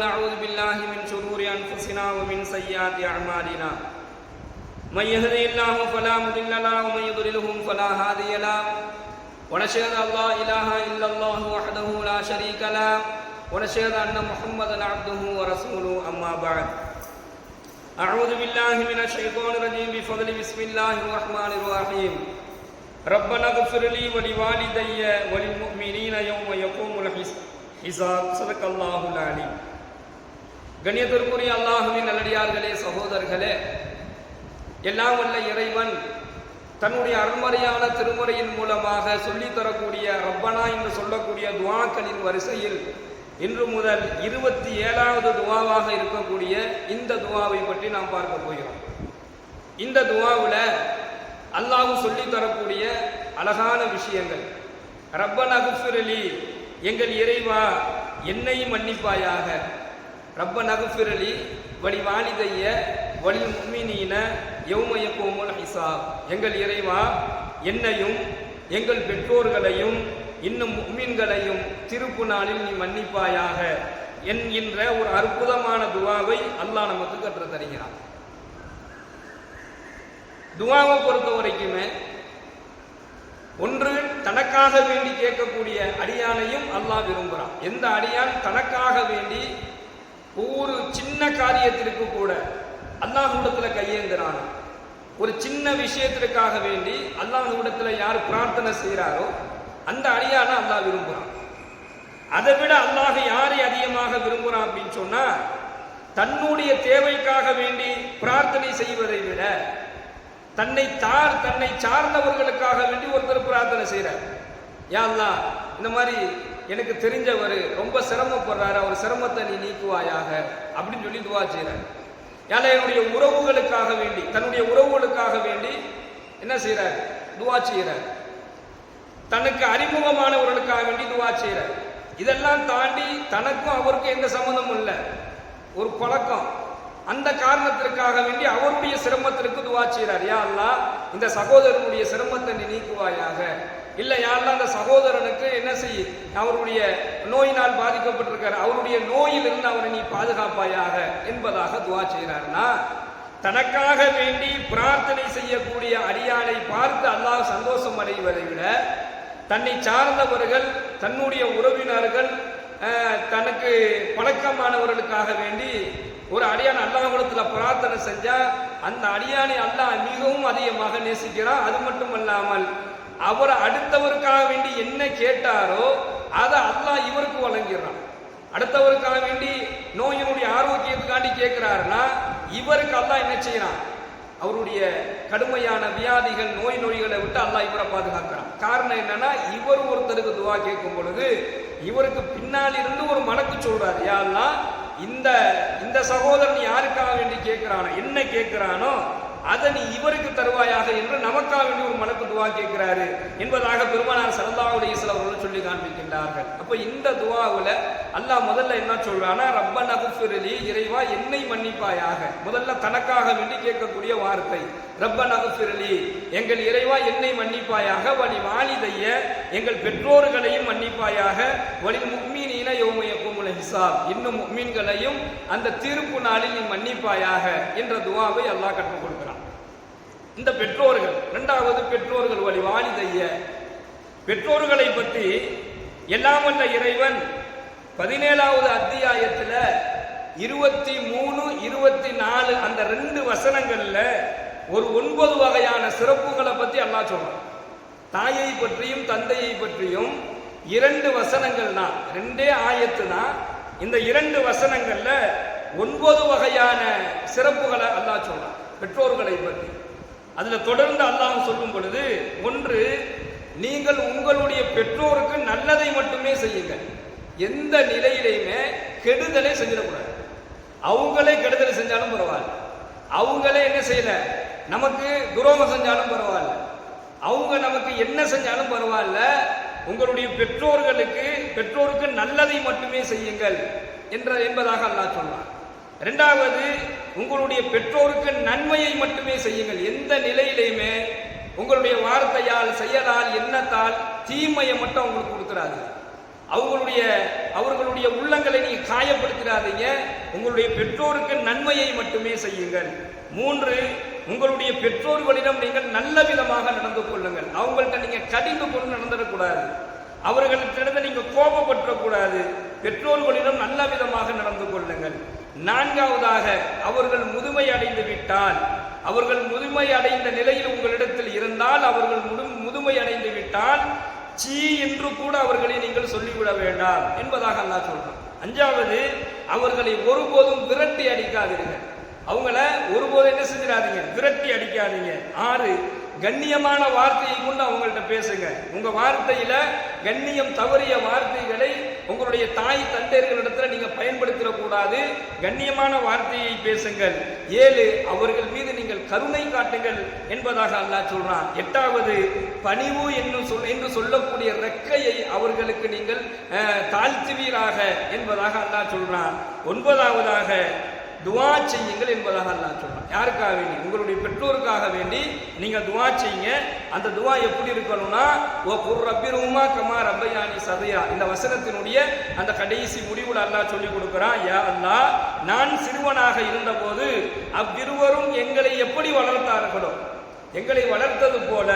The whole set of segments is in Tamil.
ونعوذ بالله من شرور أنفسنا ومن سيئات أعمالنا. من يهدي الله فلا مضل له ومن يضلله فلا هادي له. ونشهد أن لا إله إلا الله وحده لا شريك له. ونشهد أن محمدا عبده ورسوله أما بعد. أعوذ بالله من الشيطان الرجيم بفضل بسم الله الرحمن الرحيم. ربنا اغفر لي ولوالدي وللمؤمنين يوم يقوم الحساب صدق الله العليم கண்ணியத்திற்குரிய அல்லாஹுவின் நல்லடியார்களே சகோதரர்களே எல்லாம் வல்ல இறைவன் தன்னுடைய அருண்மறையான திருமுறையின் மூலமாக சொல்லித் தரக்கூடிய ரப்பனா என்று சொல்லக்கூடிய துவாக்களின் வரிசையில் இன்று முதல் இருபத்தி ஏழாவது துவாவாக இருக்கக்கூடிய இந்த துவாவை பற்றி நாம் பார்க்க போகிறோம். இந்த துவாவில் அல்லாஹும் சொல்லி தரக்கூடிய அழகான விஷயங்கள். ரப்பன் அகுஃபிரலி எங்கள் இறைவா என்னை மன்னிப்பாயாக. ரப்ப நகுஃபிரலி வழி வாலிதைய வழி மும்மினீன யௌமய கோமுல் ஹிசாப். எங்கள் இறைவா என்னையும் எங்கள் பெற்றோர்களையும் இன்னும் முக்மீன்களையும் திருப்பு நாளில் நீ மன்னிப்பாயாக. என்கின்ற ஒரு அற்புதமான துவாவை அல்லாஹ் நமக்கு கற்று தருகிறான். துவாவை பொறுத்த வரைக்குமே ஒன்று தனக்காக வேண்டி கேட்கக்கூடிய அடியானையும் அல்லாஹ் விரும்புகிறான். எந்த அடியான் தனக்காக வேண்டி ஒவ்வொரு சின்ன காரியத்திற்கு கூட அல்லாஹ்விடத்துல கையேந்துறான் ஒரு சின்ன விஷயத்திற்காக வேண்டி அல்லாஹ்விடத்துல யார் பிரார்த்தனை செய்கிறாரோ அந்த அடியான அல்லாஹ் விரும்புகிறான் அதை விட அல்லாஹ் யாரை அதிகமாக விரும்புகிறான் அப்படின்னு சொன்னா தன்னுடைய தேவைக்காக வேண்டி பிரார்த்தனை செய்வதை விட தன்னை தார் தன்னை சார்ந்தவர்களுக்காக வேண்டி ஒருத்தர் பிரார்த்தனை செய்கிறார் யா அல்லா இந்த மாதிரி எனக்கு தெரிஞ்சவர் ரொம்ப சிரமப்படுறாரு அவர் சிரமத்தை நீ நீக்குவாயாக அப்படின்னு சொல்லி துவா செய்கிறார் ஏன்னா என்னுடைய உறவுகளுக்காக வேண்டி தன்னுடைய உறவுகளுக்காக வேண்டி என்ன செய்கிறார் துவா செய்கிறார் தனக்கு அறிமுகமானவர்களுக்காக வேண்டி துவா செய்கிறார் இதெல்லாம் தாண்டி தனக்கும் அவருக்கும் எந்த சம்மந்தமும் இல்லை. ஒரு பழக்கம். அந்த காரணத்திற்காக வேண்டி அவருடைய சிரமத்திற்கு துவா செய்கிறார் யா அல்லா இந்த சகோதரனுடைய சிரமத்தை நீ நீக்குவாயாக. இல்லை யாரெல்லாம் அந்த சகோதரனுக்கு என்ன செய்? அவருடைய நோயினால் பாதிக்கப்பட்டிருக்கார். அவருடைய நோயிலிருந்து அவரை நீ பாதுகாப்பாயாக என்பதாக துவா செய்கிறார்னா தனக்காக வேண்டி பிரார்த்தனை செய்யக்கூடிய அடியானை பார்த்து அல்லாஹ் சந்தோஷம் அடைவதை விட தன்னை சார்ந்தவர்கள் தன்னுடைய உறவினர்கள் தனக்கு பழக்கமானவர்களுக்காக வேண்டி ஒரு அடியான் அல்லாஹுலத்தில் பிரார்த்தனை செஞ்சால் அந்த அடியானை அல்லாஹ் மிகவும் அதிகமாக நேசிக்கிறான். அது மட்டும் அல்லாமல் அவர் அடுத்தவருக்காக வேண்டி என்ன கேட்டாரோ அதை அல்லாஹ் இவருக்கு வழங்கிடுறான். அடுத்தவருக்காக வேண்டி நோயினுடைய ஆரோக்கியத்துக்காண்டி கேட்கிறாருன்னா இவருக்கு அல்லாஹ் என்ன செய்யறான்? அவருடைய கடுமையான வியாதிகள் நோய் நோய்களை விட்டு அல்லாஹ் இவரை பாதுகாக்கிறான். காரணம் என்னன்னா இவர் ஒருத்தருக்கு துவா கேட்கும் பொழுது இவருக்கு பின்னால் இருந்து ஒரு மனக்கு சொல்றாரு யாருன்னா இந்த இந்த சகோதரன் யாருக்காக வேண்டி கேட்கிறானோ என்ன கேட்கிறானோ அதை நீ இவருக்கு தருவாயாக என்று நமக்காக வேண்டி ஒரு மனக்கு துவா கேட்கிறாரு என்பதாக பெருமானார் சரந்தாவுடைய சில அவர்கள் சொல்லி காண்பிக்கின்றார்கள். அப்ப இந்த துவாவில் அல்லாஹ் முதல்ல என்ன சொல்றானா? ரப்ப நகுஃபிரலி இறைவா என்னை மன்னிப்பாயாக. முதல்ல தனக்காக வேண்டி கேட்கக்கூடிய வார்த்தை. ரப்ப நகுஃபிரலி எங்கள் இறைவா என்னை மன்னிப்பாயாக. வழி வாலிதைய எங்கள் பெற்றோர்களையும் மன்னிப்பாயாக. வழி முக்மீனின யோமய குமுல ஹிசாப் இன்னும் முக்மீன்களையும் அந்த தீர்ப்பு நாளில் நீ மன்னிப்பாயாக. என்ற துவாவை அல்லாஹ் கற்றுக் கொடுக்கிறான். இந்த பெற்றோர்கள் இரண்டாவது பெற்றோர்கள் வழி வாலிதைய பெற்றோர்களை பற்றி எல்லாம் வல்ல இறைவன் பதினேழாவது அத்தியாயத்தில் இருபத்தி மூணு இருபத்தி நாலு அந்த ரெண்டு வசனங்கள்ல ஒரு ஒன்பது வகையான சிறப்புகளை பற்றி அல்லாஹ் சொல்றான். தாயை பற்றியும் தந்தையை பற்றியும் இரண்டு வசனங்கள் தான். ரெண்டே ஆயத்து தான். இந்த இரண்டு வசனங்கள்ல ஒன்பது வகையான சிறப்புகளை அல்லாஹ் சொல்றான். பெற்றோர்களை பற்றி. அதுல தொடர்ந்து அல்லாஹ் சொல்லும் பொழுது ஒன்று நீங்கள் உங்களுடைய பெற்றோருக்கு நல்லதை மட்டுமே செய்யுங்கள் எந்த நிலையிலையுமே கெடுதலை செஞ்சிடக்கூடாது. அவங்களே கெடுதலை செஞ்சாலும் பரவாயில்ல. அவங்களே என்ன செய்யல? நமக்கு துரோகம் செஞ்சாலும் பரவாயில்ல. அவங்க நமக்கு என்ன செஞ்சாலும் பரவாயில்ல. உங்களுடைய பெற்றோர்களுக்கு பெற்றோருக்கு நல்லதை மட்டுமே செய்யுங்கள் என்ற என்பதாக அல்லாஹ் சொல்றான். இரண்டாவது உங்களுடைய பெற்றோருக்கு நன்மையை மட்டுமே செய்யுங்கள். எந்த நிலையிலையுமே உங்களுடைய வார்த்தையால் செயலால் எண்ணத்தால் தீமையை மட்டும் அவங்களுக்கு கொடுத்துடாது அவங்களுடைய அவர்களுடைய உள்ளங்களை நீங்க காயப்படுத்திடாதீங்க. உங்களுடைய பெற்றோருக்கு நன்மையை மட்டுமே செய்யுங்கள். மூன்று உங்களுடைய பெற்றோர்களிடம் நீங்கள் நல்ல விதமாக நடந்து கொள்ளுங்கள். அவங்கள்ட்ட நீங்க கடிந்து கொண்டு நடந்துடக்கூடாது. அவர்களிடத்தில் நீங்க கோபப்பற்றக்கூடாது பெற்றோர்களிடம் நல்ல விதமாக நடந்து கொள்ளுங்கள். நான்காவதாக அவர்கள் முதுமை அடைந்து விட்டால் அவர்கள் முதுமை அடைந்த நிலையில் உங்களிடத்தில் இருந்தால் அவர்கள் முது- முதுமை அடைந்து விட்டால் சீ என்று கூட அவர்களை நீங்கள் சொல்லிவிட வேண்டாம் என்பதாக அல்லாஹ் சொல்றான். அஞ்சாவது அவர்களை ஒருபோதும் விரட்டி அடிக்காதீர்கள். அவங்கள ஒருபோதும் என்ன செஞ்சிடாதீங்க? விரட்டி அடிக்காதீங்க. ஆறு கண்ணியமான வார்த்தையை கொண்டு அவங்கள்ட்ட பேசுங்க. உங்க வார்த்தையில கண்ணியம் தவறிய வார்த்தைகளை உங்களுடைய தாய் தந்தையர்களிடத்துல நீங்க பயன்படுத்திட கூடாது கண்ணியமான வார்த்தையை பேசுங்கள். ஏழு அவர்கள் மீது நீங்கள் கருணை காட்டுங்கள் என்பதாக அல்லாஹ் சொல்றான். எட்டாவது பணிவு என்று சொல் என்று சொல்லக்கூடிய ரெக்கையை அவர்களுக்கு நீங்கள் தாழ்த்துவீராக என்பதாக அல்லாஹ் சொல்றான். ஒன்பதாவதாக துவா செய்யுங்கள் என்பதாக அல்லா சொல்றான். யாருக்காக வேண்டி? உங்களுடைய பெற்றோருக்காக வேண்டி நீங்க துவா செய்யுங்க. அந்த துவா எப்படி இருக்கணும்னா ஓ குர் ரப்பிருமா கமா ரப்பையானி சதையா இந்த வசனத்தினுடைய அந்த கடைசி முடிவுல அல்லாஹ் சொல்லி கொடுக்கிறான் யா அல்லா நான் சிறுவனாக இருந்தபோது அவ்விருவரும் எங்களை எப்படி வளர்த்தார்களோ எங்களை வளர்த்தது போல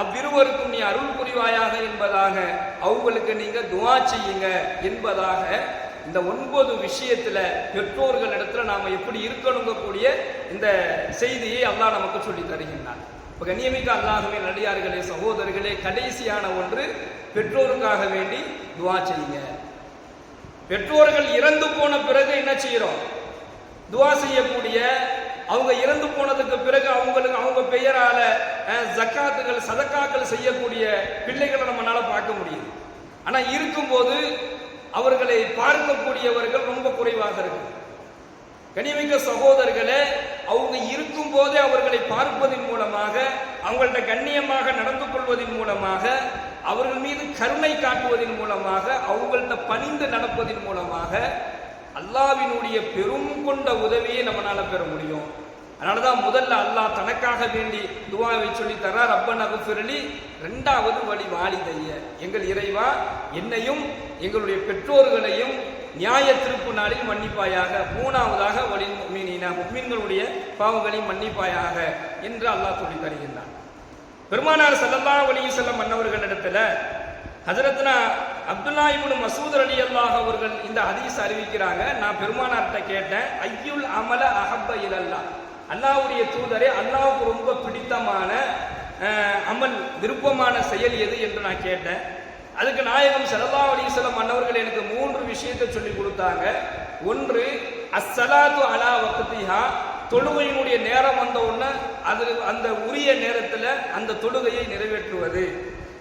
அவ்விருவருக்கும் நீ அருள் புரிவாயாக என்பதாக அவங்களுக்கு நீங்க துவா செய்யுங்க என்பதாக இந்த ஒன்பது விஷயத்துல பெற்றோர்கள் இடத்துல நாம எப்படி இருக்கணுங்கக்கூடிய இந்த செய்தியை அல்லாஹ் நமக்கு சொல்லி தருகின்றான். இப்ப கண்ணியமிக்க அல்லாஹுவே நடிகார்களே சகோதரர்களே கடைசியான ஒன்று பெற்றோருக்காக வேண்டி துவா செய்யுங்க. பெற்றோர்கள் இறந்து போன பிறகு என்ன செய்யறோம்? துவா செய்யக்கூடிய அவங்க இறந்து போனதுக்கு பிறகு அவங்களுக்கு அவங்க பெயரால ஜக்காத்துகள் சதக்காக்கள் செய்யக்கூடிய பிள்ளைகளை நம்மளால பார்க்க முடியுது. ஆனா இருக்கும்போது அவர்களை பார்க்கக்கூடியவர்கள் ரொம்ப குறைவாக இருக்கு. கனிமிக்க சகோதரர்களே அவங்க இருக்கும் போதே அவர்களை பார்ப்பதன் மூலமாக அவங்கள்ட்ட கண்ணியமாக நடந்து கொள்வதன் மூலமாக அவர்கள் மீது கருணை காட்டுவதன் மூலமாக அவங்கள்ட்ட பணிந்து நடப்பதன் மூலமாக அல்லாவினுடைய பெரும் கொண்ட உதவியை நம்மளால பெற முடியும். அதனாலதான் முதல்ல அல்லாஹ் தனக்காக வேண்டி துவாவை சொல்லி தர்றார். ரப்பன் அகுஃபிரலி ரெண்டாவது வழி வாலிதைய. எங்கள் இறைவா என்னையும் எங்களுடைய பெற்றோர்களையும் நியாய திருப்பு நாளில் மன்னிப்பாயாக மூணாவதாக வழி மீனினா முக்மீன்களுடைய பாவங்களையும் மன்னிப்பாயாக என்று அல்லாஹ் சொல்லி தருகின்றான். பெருமானார் செல்லல்லா அலைஹி செல்ல மன்னவர்களிடத்துல ஹசரத்னா அப்துல்லா இபுன் மசூத் அலி அல்லாஹ் அவர்கள் இந்த ஹதீஸ் அறிவிக்கிறாங்க. நான் பெருமானார்கிட்ட கேட்டேன் ஐயுல் அமல அஹப்ப இலல்லா அல்லாவுடைய தூதரே அல்லாவுக்கு ரொம்ப பிடித்தமான அமல் விருப்பமான செயல் எது என்று நான் கேட்டேன். அதுக்கு நாயகம் ஸல்லல்லாஹு அலைஹி மன்னவர்கள் எனக்கு மூன்று விஷயத்தை சொல்லி கொடுத்தாங்க. ஒன்று அஸ்ஸலாத்து அலா வக்திஹா தொழுகையினுடைய நேரம் வந்த உடனே அது அந்த உரிய நேரத்தில் அந்த தொழுகையை நிறைவேற்றுவது.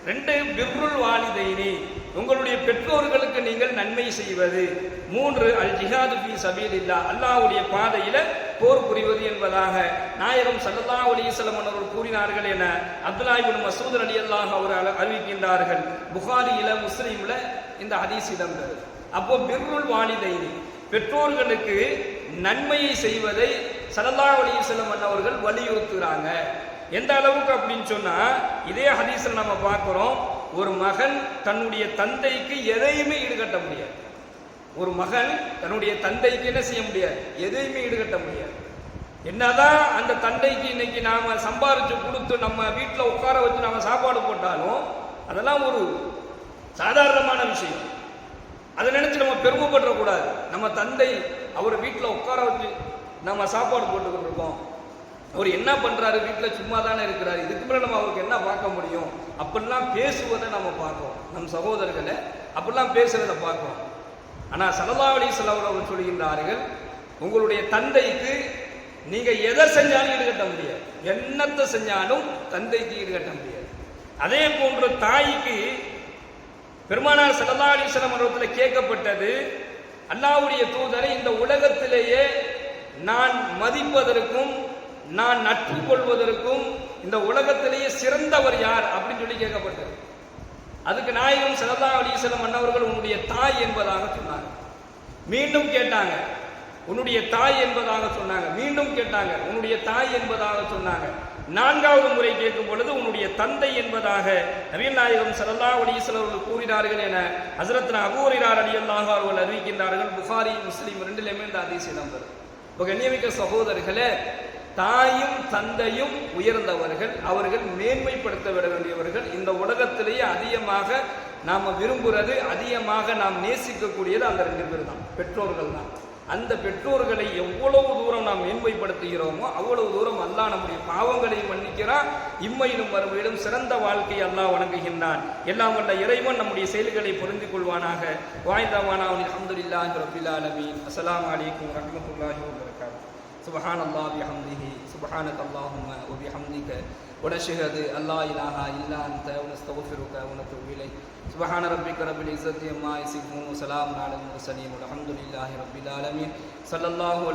ரெண்டு பிர்ருல் வாலிதைனி உங்களுடைய பெற்றோர்களுக்கு நீங்கள் நன்மை செய்வது. மூன்று அல் ஜிஹாது ஃபீ சபீலில்லா அல்லாவுடைய பாதையில் போர் புரிவது என்பதாக நாயகம் சல்லல்லா அலைஹி அவர்கள் கூறினார்கள் என அப்துல்லாஹிபின் இப்னு அலி அல்லாஹ் அவர் அறிவிக்கின்றார்கள். புகாரியில முஸ்லீம்ல இந்த ஹதீஸ் இடம்பெறுது அப்போ பிர்ருல் வாலிதைனி பெற்றோர்களுக்கு நன்மையை செய்வதை ஸல்லல்லாஹு அலைஹி அவர்கள் வலியுறுத்துகிறாங்க எந்த அளவுக்கு அப்படின்னு சொன்னா இதே ஹதீஸ்ல நம்ம பார்க்கிறோம் ஒரு மகன் தன்னுடைய தந்தைக்கு எதையுமே ஈடுகட்ட முடியாது. ஒரு மகன் தன்னுடைய தந்தைக்கு என்ன செய்ய முடியாது? எதையுமே ஈடுகட்ட முடியாது. என்னதான் அந்த தந்தைக்கு இன்னைக்கு நாம சம்பாரிச்சு கொடுத்து நம்ம வீட்டில் உட்கார வச்சு நாம சாப்பாடு போட்டாலும் அதெல்லாம் ஒரு சாதாரணமான விஷயம். அதை நினைச்சு நம்ம பெருமைப்படக்கூடாது. நம்ம தந்தை அவர் வீட்டில் உட்கார வச்சு நம்ம சாப்பாடு போட்டுக்கிட்டு இருக்கோம். அவர் என்ன பண்றாரு? வீட்டில் சும்மா தானே இருக்கிறாரு. இதுக்கு மேலே நம்ம அவருக்கு என்ன பார்க்க முடியும்? அப்படிலாம் பேசுவதை நம்ம பார்க்கோம் நம் சகோதரர்களை அப்படிலாம் பேசுறதை பார்க்கோம் ஆனால் சல்லா அலி அவர்கள் சொல்கின்றார்கள் உங்களுடைய தந்தைக்கு நீங்கள் எதை செஞ்சாலும் ஈடுகட்ட முடியாது. என்னத்தை செஞ்சாலும் தந்தைக்கு ஈடுகட்ட முடியாது. அதே போன்று தாய்க்கு பெருமானார் ஸல்லல்லாஹு அலைஹி கேட்கப்பட்டது அல்லாவுடைய தூதரை இந்த உலகத்திலேயே நான் மதிப்பதற்கும் நான் நட்பு கொள்வதற்கும் இந்த உலகத்திலேயே சிறந்தவர் யார் அப்படின்னு சொல்லி கேட்கப்பட்டது. அதுக்கு நாயகம் ஸல்லல்லாஹு அலைஹி மன்னவர்கள் உன்னுடைய தாய் என்பதாக சொன்னாங்க. மீண்டும் கேட்டாங்க. உன்னுடைய தாய் என்பதாக சொன்னாங்க. மீண்டும் கேட்டாங்க. உன்னுடைய தாய் என்பதாக சொன்னாங்க. நான்காவது முறை கேட்கும் பொழுது உன்னுடைய தந்தை என்பதாக நவீன் நாயகம் சல்லா அலிஸ்வல் கூறினார்கள் என ஹசரத்னா அபூரினார் அலி அவர்கள் அறிவிக்கின்றார்கள். புகாரி முஸ்லீம் ரெண்டிலுமே இந்த அதிசயம் வரும் இப்போ கண்ணியமிக்க சகோதரர்களே தாயும் தந்தையும் உயர்ந்தவர்கள் அவர்கள் மேன்மைப்படுத்த விட வேண்டியவர்கள் இந்த உலகத்திலேயே அதிகமாக நாம் விரும்புகிறது அதிகமாக நாம் நேசிக்கக்கூடியது அந்த ரெண்டு பேர் தான் பெற்றோர்கள் தான் அந்த பெற்றோர்களை எவ்வளவு தூரம் நாம் மேன்மைப்படுத்துகிறோமோ அவ்வளவு தூரம் அல்லாஹ் நம்முடைய பாவங்களை மன்னிக்கிறான். இம்மையிலும் மறுமையிலும் சிறந்த வாழ்க்கை அல்லாஹ் வணங்குகின்றான். எல்லாம் வல்ல இறைவன் நம்முடைய செயல்களை புரிந்து கொள்வானாக. வாய்ந்தவானா அல்ஹம்துலில்லாஹி ரப்பில் ஆலமீன். அஸ்லாம் அலைக்கும் வரமத்துல்லாஹி வரகாத்து سبحان الله بحمده سبحانك اللهم وبحمدك ونشهد أن لا إله إلا أنت ونستغفرك ونتوب إليك سبحان ربك رب العزة عما يصفون وسلام على المرسلين والحمد لله رب العالمين صلى الله